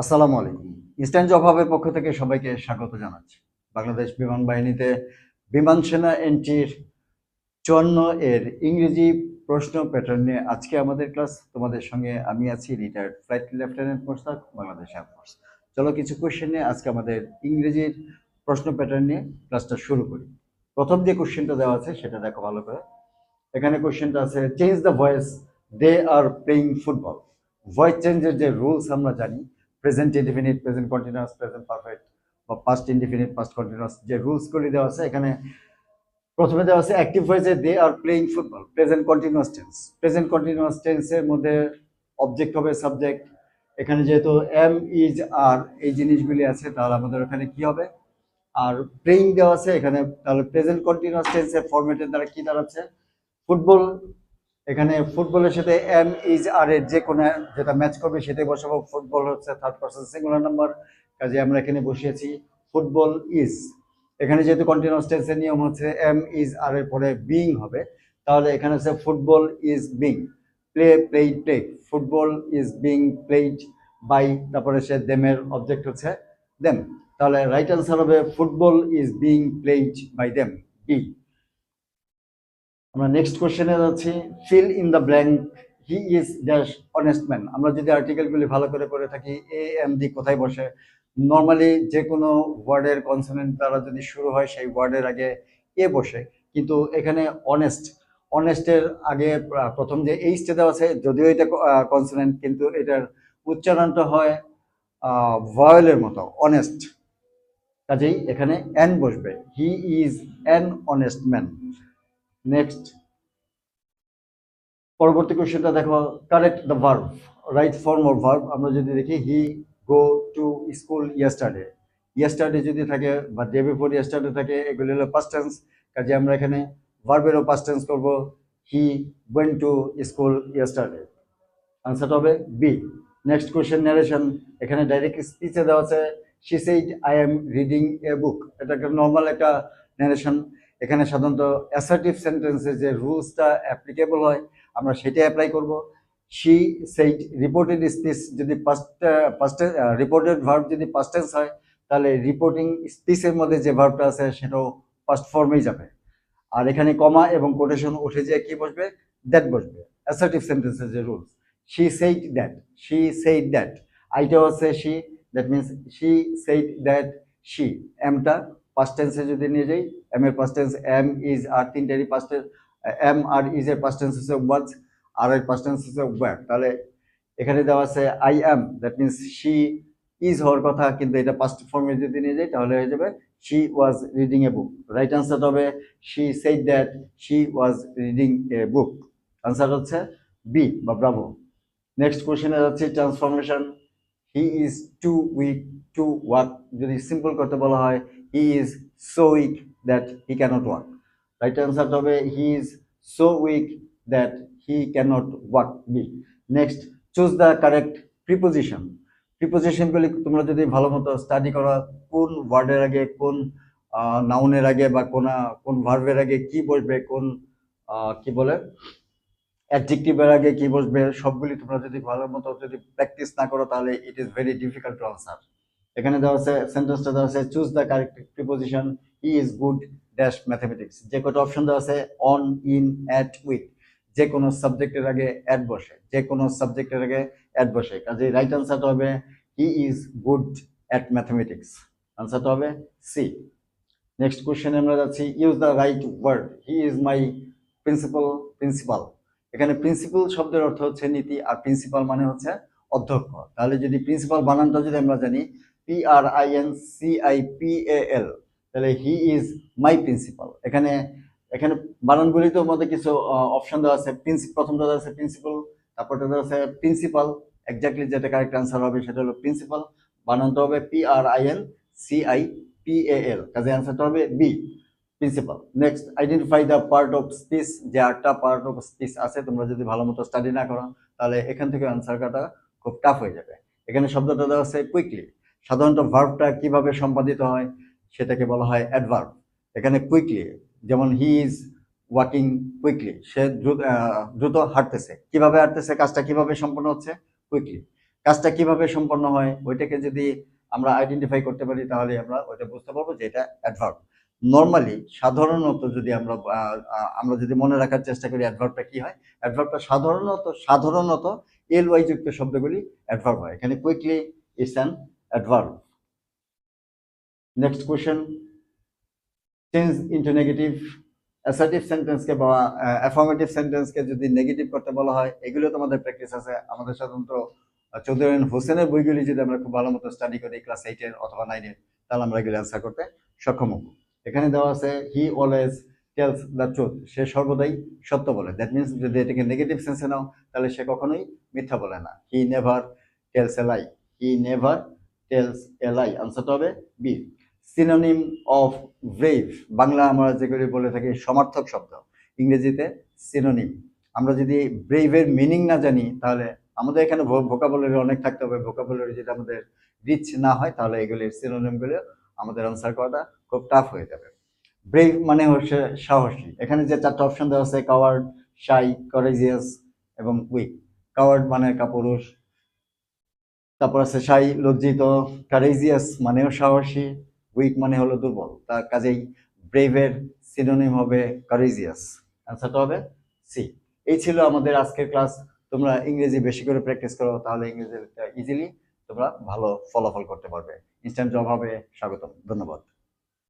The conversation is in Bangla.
আসসালামু আলাইকুম। ইস্টার্ন জব হাবের পক্ষ থেকে সবাইকে স্বাগত জানাচ্ছি। বাংলাদেশ বিমান বাহিনীতে বিমান সেনা এনটির চুয়ান্ন এর ইংরেজি প্রশ্ন প্যাটার্ন নিয়ে আজকে আমাদের ক্লাস তোমাদের সঙ্গে আমি আছি retired flight lieutenant Mostak Bangladesh air force চলো কিছু কোশ্চেন নিয়ে আজকে আমাদের ইংরেজির প্রশ্ন প্যাটার্ন নিয়ে ক্লাসটা শুরু করি। প্রথম যে কোশ্চেনটা দেওয়া আছে সেটা দেখো ভালো করে। এখানে কোশ্চেনটা আছে change the voice they are playing football voice চেঞ্জের যে রুলস আমরা জানি present indefinite present continuous present perfect বা পাস্ট ইনডিফিনিট পাস্ট কন্টিনিউয়াস যে রুলসগুলি দেওয়া আছে, এখানে প্রথমে দেওয়া আছে active ভয়েসে they are playing football present continuous tense present continuous টেন্সের মধ্যে অবজেক্ট হবে সাবজেক্ট এখানে যেহেতু এম ইজ আর এই জিনিসগুলি আছে, তাহলে আমাদের ওখানে কি হবে? আর প্লেইং দেওয়া আছে, এখানে তাহলে প্রেজেন্ট কন্টিনিউয়াস টেন্সের ফরম্যাটের দ্বারা কি দাঁড়াচ্ছে? ফুটবল এখানে ফুটবলের সাথে এম ইজ আর এর যে কোনো যেটা ম্যাচ করবে সেটাই বসাবো। ফুটবল হচ্ছে থার্ড পার্সন সিঙ্গুলার নাম্বার কাজে আমরা এখানে বসিয়েছি ফুটবল ইজ এখানে যেহেতু কন্টিনিউয়াস টেন্সের নিয়ম হচ্ছে এম ইজ আর এর পরে বিং হবে, তাহলে এখানে হচ্ছে football is being play played play football is being played by তারপরে সে দেমের অবজেক্ট হচ্ছে দেম তাহলে রাইট আনসার হবে football is being played by them B আমরা নেক্সট কোশ্চেনে যাচ্ছি। Fill in the blank he is dash honest man আমরা যদি আর্টিকেলগুলি ভালো করে করে থাকি এ এম ডি কোথায় বসে? নর্মালি যে কোনো ওয়ার্ডের কনসোনেন্ট দ্বারা যদি শুরু হয়, সেই ওয়ার্ডের আগে এ বসে। কিন্তু এখানে অনেস্ট অনেস্টের আগে প্রথম যে এইচটা দেওয়া আছে, যদিও এটা কনসোনেন্ট কিন্তু এটার উচ্চারণটা হয় ভয়েলের মতো অনেস্ট কাজেই এখানে এন বসবে। He is an honest man next পরবর্তী কোশ্চেনটা দেখো correct the verb right form of verb আমরা যদি দেখি he go to school yesterday yesterday যদি থাকে বা ডে বিফোর ইয়েস্টারডে থাকে, এগুলি হলো পাস্ট টেন্স কাজে আমরা এখানে ভার্বেরও পাস্ট টেন্স করব he went to school yesterday আনসারটা হবে বি নেক্সট কোশ্চেন নারেশন এখানে ডাইরেক্ট স্পিচে দেওয়া আছে she said I am reading a book এটা একটা নর্মাল একটা নারেশন এখানে সাধারণত অ্যাসার্টিভ সেন্টেন্সের যে রুলসটা অ্যাপ্লিকেবল হয়, আমরা সেটাই অ্যাপ্লাই করব। শি সেইড রিপোর্টেড স্পিচ যদি পাস্ট পাস্টে রিপোর্টেড ভার্ব যদি পাস্ট টেন্স হয়, তাহলে রিপোর্টিং স্পিচের মধ্যে যে ভার্বটা আছে, সেটাও পাস্ট ফর্মেই যাবে। আর এখানে কমা এবং কোটেশন উঠে যেয়ে কি বসবে? দ্যাট বসবে। অ্যাসার্টিভ সেন্টেন্সের যে rules she said that she said that আইটাও আছে she that means she said that she এমটা past টেন্সে যদি নিয়ে যাই এম এর past tense am is are তিনটারই past am R is এর পাস্ট টেন্স হচ্ছে ওয়াজ আর এর পাস্ট টেন্স হচ্ছে ওয়ার তাহলে এখানে দেওয়া আছে I am that means she is হওয়ার কথা, কিন্তু এটা পাস্ট ফর্মে যদি নিয়ে যাই, তাহলে হয়ে যাবে she was reading a book right answer হবে she said that she was reading a book answer হচ্ছে বি বা ব্রাভো নেক্সট কোশ্চেনে যাচ্ছে transformation he is too weak to walk যদি সিম্পল করতে বলা হয় he is so weak that he cannot walk right answer হবে he is so weak that he cannot walk B next choose the correct preposition প্রিপোজিশনগুলি তোমরা যদি ভালো মতো স্টাডি করো, কোন ওয়ার্ডের আগে, কোন নাউনের আগে বা কোন কোন ভার্বের আগে কি বসবে, কোন কি বলে অ্যাডজেক্টিভের আগে কি বসবে, সবগুলি তোমরা যদি ভালো মতো যদি প্র্যাকটিস না করো, তাহলে it is very difficult to answer এখানে দেওয়া আছে সেন্টেন্সটা দেওয়া আছে choose the correct preposition he is good dash mathematics যে কটা অপশন দেওয়া আছে অন ইন অ্যাট উইথ যে কোনো সাবজেক্টের আগে অ্যাড বসে, যে কোনো সাবজেক্টের আগে অ্যাড বসে। কাজে রাইট আনসারটা হবে he is good at mathematics আনসারটা হবে সি নেক্সট কোশ্চেনে আমরা যাচ্ছি use the right word he is my principal principal এখানে প্রিন্সিপাল শব্দের অর্থ হচ্ছে নীতি, আর প্রিন্সিপাল মানে হচ্ছে অধ্যক্ষ। তাহলে যদি প্রিন্সিপাল বানানটা যদি আমরা জানি P R I N C I P A L তাহলে হি ইজ মাই প্রিন্সিপাল এখানে এখানে বানানগুলিতে মধ্যে কিছু অপশন দেওয়া আছে। প্রিন্সিপ প্রথমটা দেওয়া আছে প্রিন্সিপাল তারপরটা দেওয়া আছে প্রিন্সিপাল এক্স্যাক্টলি যেটা কারেক্ট আনসার হবে সেটা হলো প্রিন্সিপাল বানানটা হবে P R I N C I P A L কাজে আনসারটা হবে B principal next identify the part of speech যে আটটা পার্ট অফ স্পিচ আছে, তোমরা যদি ভালো মতো স্টাডি না করো, তাহলে এখান থেকে আনসার কাটা খুব টাফ হয়ে যাবে। এখানে শব্দটা দেওয়া আছে কুইকলি সাধারণত ভার্বটা কীভাবে সম্পাদিত হয় সেটাকে বলা হয় অ্যাডভার্ব এখানে কুইকলি যেমন হি ইজ ওয়াকিং কুইকলি সে দ্রুত দ্রুত হাঁটতেছে। কীভাবে হাঁটতেছে, কাজটা কীভাবে সম্পন্ন হচ্ছে? কুইকলি কাজটা কীভাবে সম্পন্ন হয়? ওইটাকে যদি আমরা আইডেন্টিফাই করতে পারি, তাহলে আমরা ওইটা বুঝতে পারব যে এটা অ্যাডভার্ব নর্মালি সাধারণত যদি আমরা আমরা যদি মনে রাখার চেষ্টা করি অ্যাডভার্বটা কি হয়? অ্যাডভার্বটা সাধারণত সাধারণত এল ওয়াই যুক্ত শব্দগুলি অ্যাডভার্ব হয়। এখানে quickly it's an adverb next question change into negative assertive সেন্টেন্সকে বা অ্যাফার্মেটিভ সেন্টেন্সকে যদি নেগেটিভ করতে বলা হয়, এগুলো তোমাদের প্র্যাকটিস আছে। আমাদের সাধারণত চৌধুরী হোসেনের বইগুলি যদি আমরা খুব ভালো মতো স্টাডি করি ক্লাস এইটের অথবা নাইনের তাহলে আমরা এগুলো অ্যান্সার করতে সক্ষম হব। এখানে দেওয়া আছে he always tells the truth সে সর্বদাই সত্য বলে। দ্যাট মিনস যদি এটাকে নেগেটিভ সেন্সে নাও, তাহলে সে কখনোই মিথ্যা বলে না। He never tells a lie he never tells a lie আনসারটা হবে B synonym of brave Bangla আমরা যেগুলি বলে থাকি সমার্থক শব্দ। ইংরেজিতে সিনোনিম আমরা যদি ব্রেভের মিনিং না জানি, তাহলে আমাদের এখানে ভোকাবুলারি অনেক থাকতে হবে। ভোকাবুলারি যদি আমাদের রিচ না হয়, তাহলে এগুলির সিনোনিমগুলো আমাদের আনসার করাটা খুব টাফ হয়ে যাবে। ব্রেভ মানে হচ্ছে সাহসী। এখানে যে চারটা অপশন দেওয়া আছে কাওয়ার্ড শাই করেজিয়াস এবং উইক কাওয়ার্ড মানে কাপুরুষ তারপর আছে সাই লজ্জিত কারেজিয়াস মানেও সাহসী উইক মানে হলো দুর্বল। তার কাজেই ব্রেভের সিনোনিম হবে কারেজিয়াস অ্যান্সারটা হবে সি এই ছিল আমাদের আজকের ক্লাস তোমরা ইংরেজি বেশি করে প্র্যাকটিস করো, তাহলে ইংরেজি ইজিলি তোমরা ভালো ফলাফল করতে পারবে। ইনস্ট্যান্ট জব হবে, স্বাগতম, ধন্যবাদ।